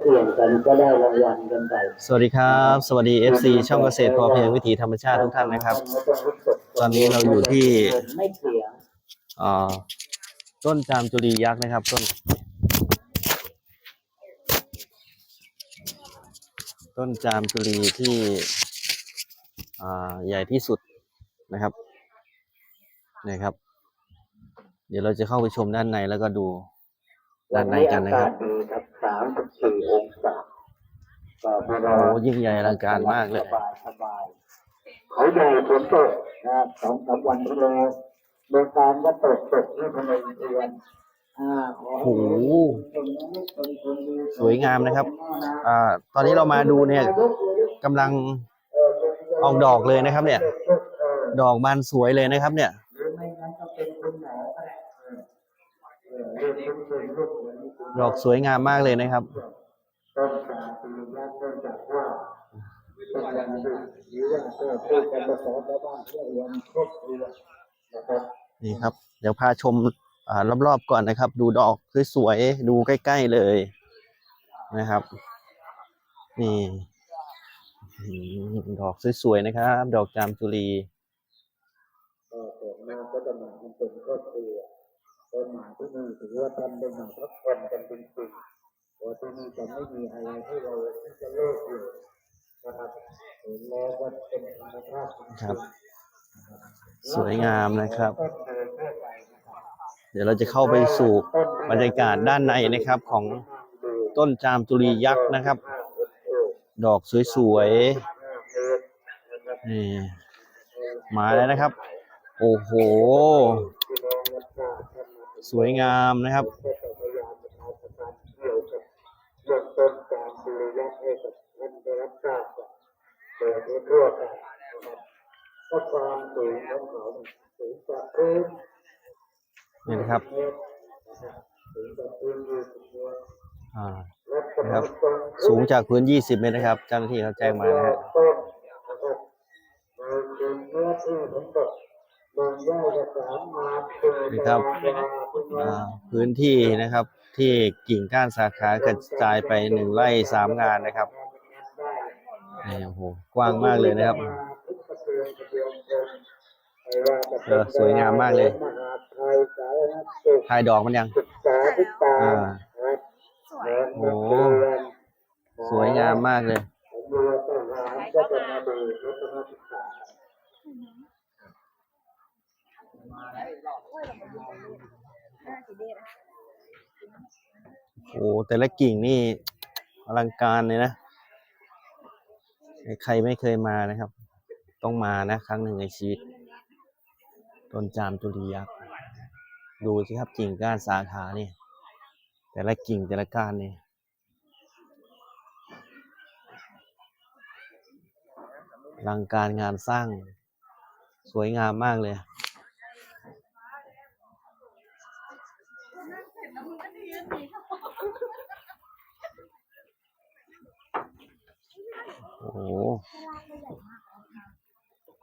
เปลี่ยนกันก็ได้รางวัลกันไปสวัสดีครับ สวัสดี FC ช่องเกษตรพอเพียงวิถีธรรมชาติทุกท่านนะครับตอนนี้เราอยู่ที่ไม่เสียงอ่าต้นจามจุรียักษ์นะครับต้น ต้นจามจุรีที่อ่าใหญ่ที่สุดนะครับนี่ครับ เดี๋ยวเราจะเข้าไปชมด้านในแล้วก็ดูด้านในกันนะครับ วัอากาศดีครับ สามสิบสี่องศาก็พอเราโอ้ยิ่งใหญ่อลังการมากเลย สบายสบายเขาใหญ่ฝนตกนะสองสามวันที่แล้วเมืองการก็ตกตกที่พนมเทียนอ่าขอให้โอ้โหคนนี้คนคนดีสวยงามนะครับ อ่า ตอนนี้เรามาดูเนี่ยกำลังออกดอกเลยนะครับ เนี่ย ดอกบานสวยเลยนะครับ เนี่ย ดอกสวยงามมากเลยนะครับต้นสาปีแล้วต้นจากว่าต้นยังดีหรือว่าก็พูดกันภาษาชาวบ้านเพื่อยังครบครัวนะครับนี่ครับ เดี๋ยวพาชมอ่ารอบๆก่อนนะครับ ดูดอกสวยๆดูใกล้ ๆเลยนะครับ นี่ดอกสวยๆนะครับ ดอกจามจุรีก็ส่วนมากก็จะมาเป็นครอบครัว ต้นหมายที่นี่ถือว่าทำเป็นหมายพักผ่อนกันจริงๆเพราะที่นี่จะไม่มีอะไรให้เราที่จะเลิกอยู่นะครับเห็นแล้วก็เป็นธรรมชาติจงๆครับ สวยงามนะครับต้นเดินทั่วไปนะครับ เดี๋ยวเราจะเข้าไปสู่บรรยากาศด้านในนะครับของต้นจามจุรียักษ์นะครับ ดอกสวยๆนี่มาแล้วนะครับ โอ้โห สวยงามนะครับเรื่องต้นการบริยัติให้กับท่านได้รับทราบกันโดยทั่วๆกันนะครับก็ความสูงของเขาเนี่ยสูงจากพื้นะครับนะครับ สูงจากพื้น 20 เมตรนะครับ เจ้าหน้าที่เขาแจ้งมานะฮะ นนะครับในคืนเนื้อที่ทั้งหมดเมืองย่อยจะสามารถเป็นนี่ครับพื้นที่นะครับที่กิ่งก้านสาขากระจายไปหนึ่งไร่สามงานนะครับนี่โอ้โหกว้างมากเลยนะครับเออสวยงามมากเลยไทยสายดอกมันยังอ่าโอ้สวยงามมากเลย โอ้แต่ละกิ่งนี่อลังการเลยนะ ใครไม่เคยมานะครับ ต้องมานะ ครั้งหนึ่งในชีวิต ต้นจามจุรียักษ์ดูสิครับกิ่งก้านสาขานี่ แต่ละกิ่งแต่ละก้านนี่อลังการงานสร้างสวยงามมากเลย โอ้โห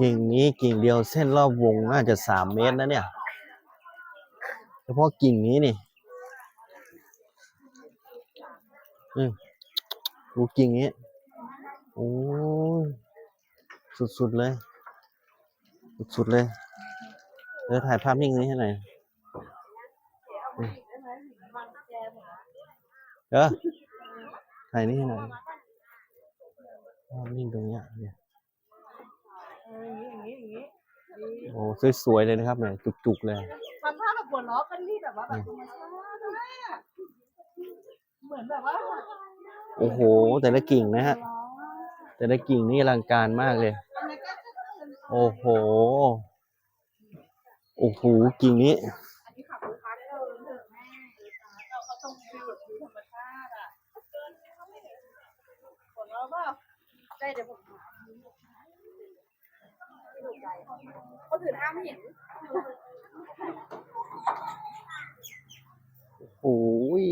กิ่งนี้กิ่งเดียวเส้นรอบวงน่าจะสามเมตรนะเนี่ย เฉพาะกิ่งนี้นี่อืมดูกิ่งนี้ โอ้ยสุดๆเลย สุดๆเลยเดี๋ยวถ่ายภาพนิ่งนี้ให้หน่อยอืมเออถ่ายนี่ให้หน่อยภาพนิ่งตรงเนี้ยเนี่ยโอ้สวยๆเลยนะครับเนี่ยจุกๆเลยทำท่าแบบหัวเราะกันที่แบบว่าแบบธรรมชาติมากเหมือนแบบว่าโอ้โห แต่ละกิ่งนะฮะแต่ละกิ่งนี่อลังการมากเลยอันนี้ก็คือโอ้โหโอ้โหกิ่งนี้ อันนี้ขับลูกค้าได้เลยเถอะแม่เราก็ต้องฟิลแบบดูธรรมชาติอะผลแล้วเปล่า ได้เดี๋ยวผมถาคนอื่นห้ามเห็นโอ้ย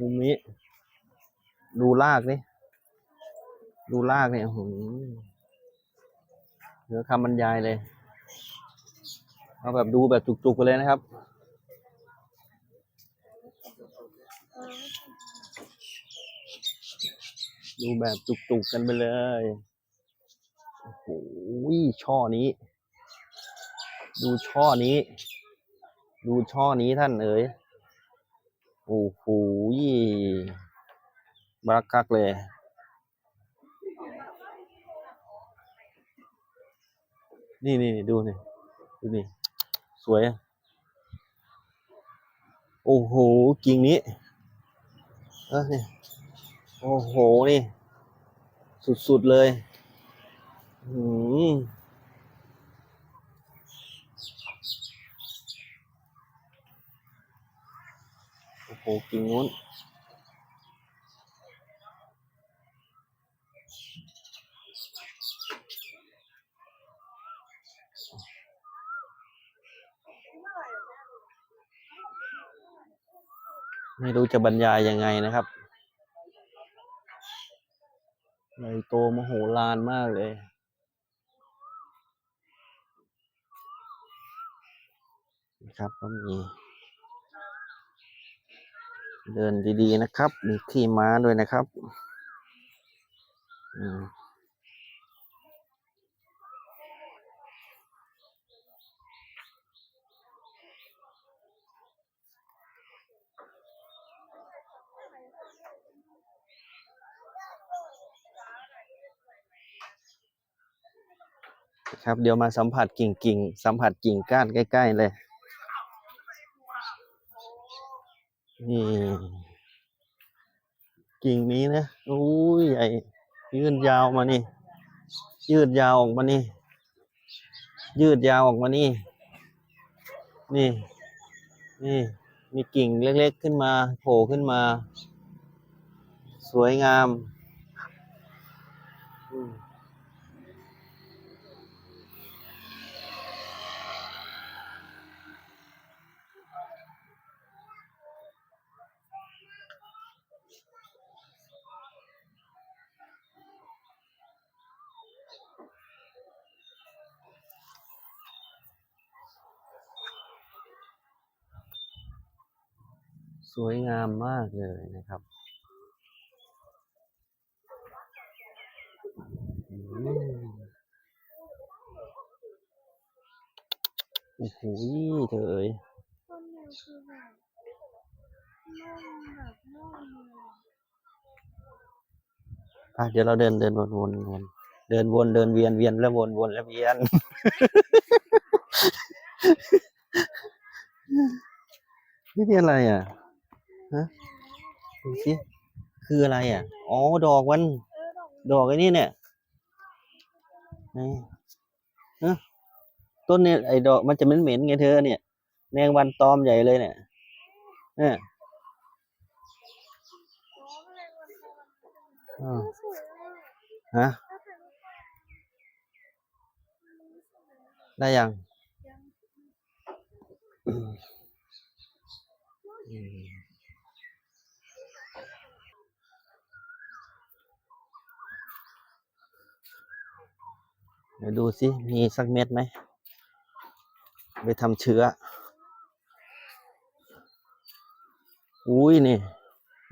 มุมนี้ ดูรากนี่ดูรากเนี่ยหืมเหลือคำบรรยายเลย เอาแบบดูแบบจุกๆไปเลยนะครับ ดูแบบจุกๆกันไปเลย โอ้โหช่อนี้ ดูช่อนี้ ดูช่อนี้ท่านเอ๋ย โอ้โหบรักกักเลย นี่นี่ดูนี่ ดูนี่ สวยอะโอ้โห กิ่งนี้ เออนี่ โอ้โห นี่ สุด ๆ เลยอืมโอ้โหกิ่งนู้นไม่รู้จะบรรยายยังไงนะครับให ญ่โตมโหฬารมากเลยนะครับก็มีเดินดีๆนะครับ มีขี่ม้าด้วยนะครับ อืม ครับ เดี๋ยวมาสัมผัสกิ่งกิ่งสัมผัสกิ่งก้านใกล้ ๆ เลย นี่กิ่งนี้นะอุ้ยใหญ่ยืดยาวมานี่ ยืดยาวออกมานี่ ยืดยาวออกมานี่ นี่ นี่ มีกิ่งเล็กๆขึ้นมา โผล่ขึ้นมา สวยงาม สวยงามมากเลยนะครับอืมโอ้โหเธอเอ๋ยต้นเนี่ยคือแบบนุ่มแบบนุ่มเลยอะเดี๋ยวเราเดินเดินวนวนวนเดินวนเดินเวียนเวียนแล้ววนวนแล้วเวียน นี่นี่อะไรอะ ฮะดูสิคืออะไรอะ อ๋อ ดอกมัน ดอกไอ้นี่เนี่ยนี่ฮะต้นเนี่ยไอ้ดอกมันจะเหม็นๆไงเธอเนี่ยแมงวันตอมใหญ่เลยเนี่ยเนี่ยอ๋อแมลงวันทอย่าสวยเลยฮะได้ยัง ยัง อืมอืมเดี๋ยวดูสิ มีสักเม็ดไหม ไปทำเชื้อ อุ้ยนี่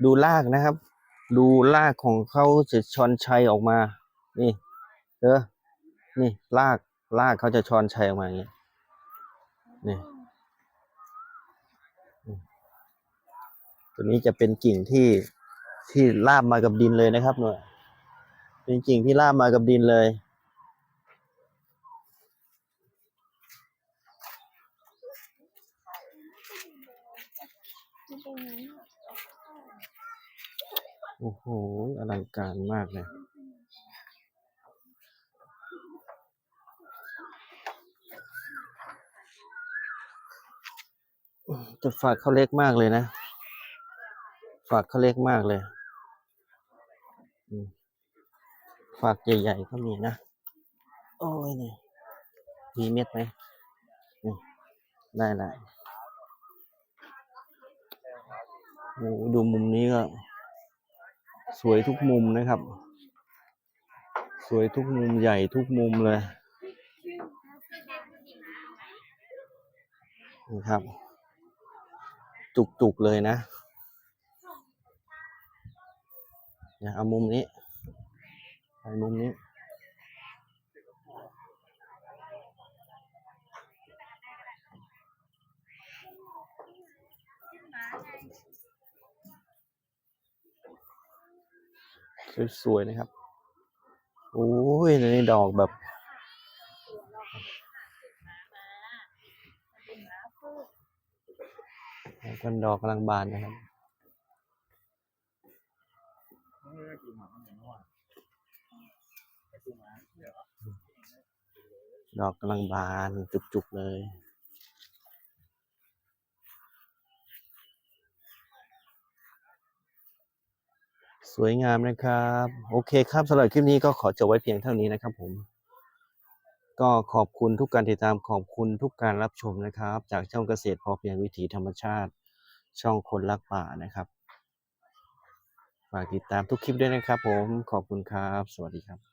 ดูรากนะครับ ดูรากของเขาจะชอนชัยออกมา นี่เออนี่รากรากเขาจะชอนชัยออกมาอย่างนี้นี่ตัวนี้จะเป็นกิ่งที่ที่ลาบมากับดินเลยนะครับหน่อยเป็นกิ่งที่ลาบมากับดินเลย มันตรงนั้นอะ โอ้โห อลังการมากเลยแต่ฝากเขาเล็กมากเลยนะ ฝากเขาเล็กมากเลย ฝากใหญ่ๆก็มีนะ โอ้ยเนี่ยมีเม็ดไหม ได้ละโอ้ดูมุมนี้ก็ สวยทุกมุมนะครับ สวยทุกมุมใหญ่ทุกมุมเลยนะครับ จุกๆเลยนะอย่าเอามุมนี้ไปมุมนี้ สวยๆนะครับโอ้ยนี่ดอกแบบกันดอกกำลังบานนะครับดอกกำลังบานจุกๆเลย สวยงามนะครับ โอเคครับสำหรับคลิปนี้ก็ขอจบไว้เพียงเท่านี้นะครับผม ก็ขอบคุณทุกการติดตามขอบคุณทุกการรับชมนะครับ จากช่องเกษตรพอเพียงวิถีธรรมชาติ ช่องคนรักป่านะครับฝากติดตามทุกคลิปด้วยนะครับผมขอบคุณครับ สวัสดีครับ